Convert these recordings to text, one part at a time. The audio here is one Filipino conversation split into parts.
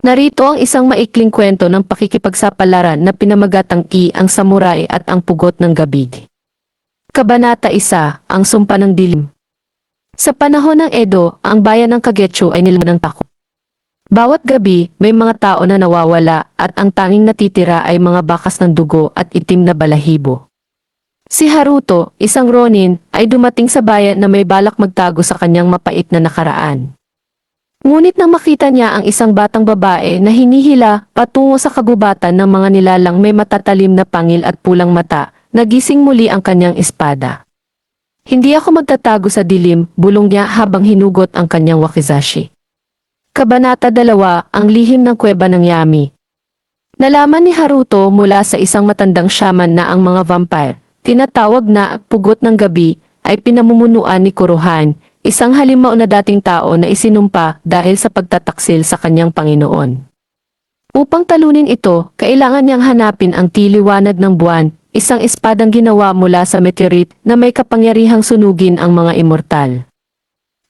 Narito ang isang maikling kwento ng pakikipagsapalaran na pinamagatang I ang samurai at ang pugot ng gabi. Kabanata 1, ang sumpa ng dilim. Sa panahon ng Edo, ang bayan ng Kagetsu ay nilaman ng takot. Bawat gabi, may mga tao na nawawala at ang tanging natitira ay mga bakas ng dugo at itim na balahibo. Si Haruto, isang ronin, ay dumating sa bayan na may balak magtago sa kanyang mapait na nakaraan. Ngunit nang makita niya ang isang batang babae na hinihila patungo sa kagubatan ng mga nilalang may matatalim na pangil at pulang mata, nagising muli ang kanyang espada. Hindi ako magtatago sa dilim, bulong niya habang hinugot ang kanyang wakizashi. Kabanata 2, ang lihim ng kuweba ng Yami. Nalaman ni Haruto mula sa isang matandang shaman na ang mga vampire, tinatawag na pugot ng gabi, ay pinamumunuan ni Kuruhan, isang halimaw na dating tao na isinumpa dahil sa pagtataksil sa kanyang Panginoon. Upang talunin ito, kailangan niyang hanapin ang tiliwanag ng buwan, isang espadang ginawa mula sa meteorite na may kapangyarihang sunugin ang mga immortal.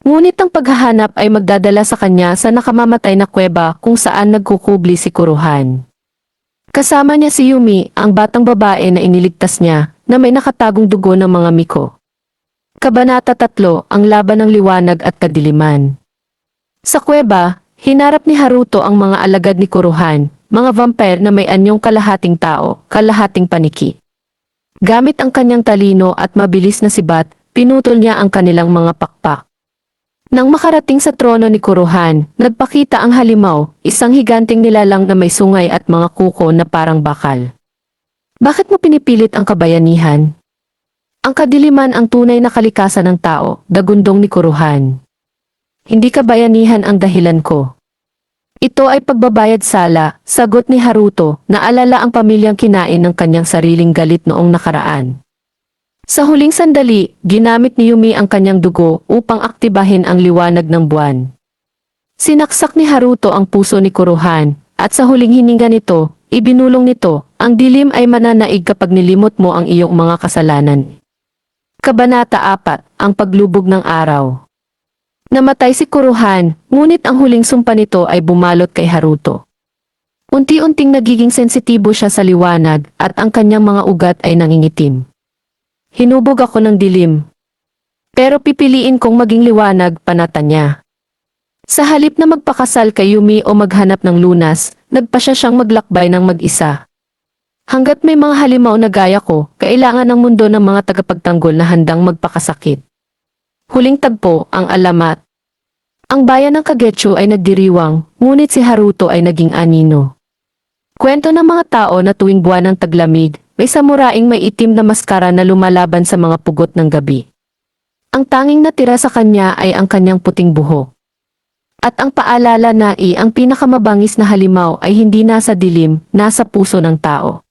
Ngunit ang paghahanap ay magdadala sa kanya sa nakamamatay na kuweba kung saan nagkukubli si Kuruhan. Kasama niya si Yumi, ang batang babae na iniligtas niya, na may nakatagong dugo ng mga miko. Kabanata 3, ang laban ng liwanag at kadiliman. Sa kuweba, hinarap ni Haruto ang mga alagad ni Kuruhan, mga vampire na may anyong kalahating tao, kalahating paniki. Gamit ang kanyang talino at mabilis na sibat, pinutol niya ang kanilang mga pakpak. Nang makarating sa trono ni Kuruhan, nagpakita ang halimaw, isang higanting nilalang na may sungay at mga kuko na parang bakal. Bakit mo pinipilit ang kabayanihan? Ang kadiliman ang tunay na kalikasan ng tao, dagundong ni Kuruhan. Hindi kabayanihan ang dahilan ko. Ito ay pagbabayad sala, sagot ni Haruto, na alala ang pamilyang kinain ng kanyang sariling galit noong nakaraan. Sa huling sandali, ginamit ni Yumi ang kanyang dugo upang aktibahin ang liwanag ng buwan. Sinaksak ni Haruto ang puso ni Kuruhan, at sa huling hininga nito, ibinulong nito, ang dilim ay mananaig kapag nilimot mo ang iyong mga kasalanan. Kabanata 4, ang paglubog ng araw. Namatay si Kuruhan, ngunit ang huling sumpa nito ay bumalot kay Haruto. Unti-unting nagiging sensitibo siya sa liwanag at ang kanyang mga ugat ay nangingitim. Hinubog ako ng dilim. Pero pipiliin kong maging liwanag, panata niya. Sa halip na magpakasal kay Yumi o maghanap ng lunas, nagpa siya siyang maglakbay ng mag-isa. Hanggat may mga halimaw na gaya ko, kailangan ng mundo ng mga tagapagtanggol na handang magpakasakit. Huling tagpo, ang alamat. Ang bayan ng Kagetsu ay nagdiriwang, ngunit si Haruto ay naging anino. Kwento ng mga tao na tuwing buwan ng taglamig, may samuraing may itim na maskara na lumalaban sa mga pugot ng gabi. Ang tanging natira sa kanya ay ang kanyang puting buhok. At ang paalala na i ang pinakamabangis na halimaw ay hindi nasa dilim, nasa puso ng tao.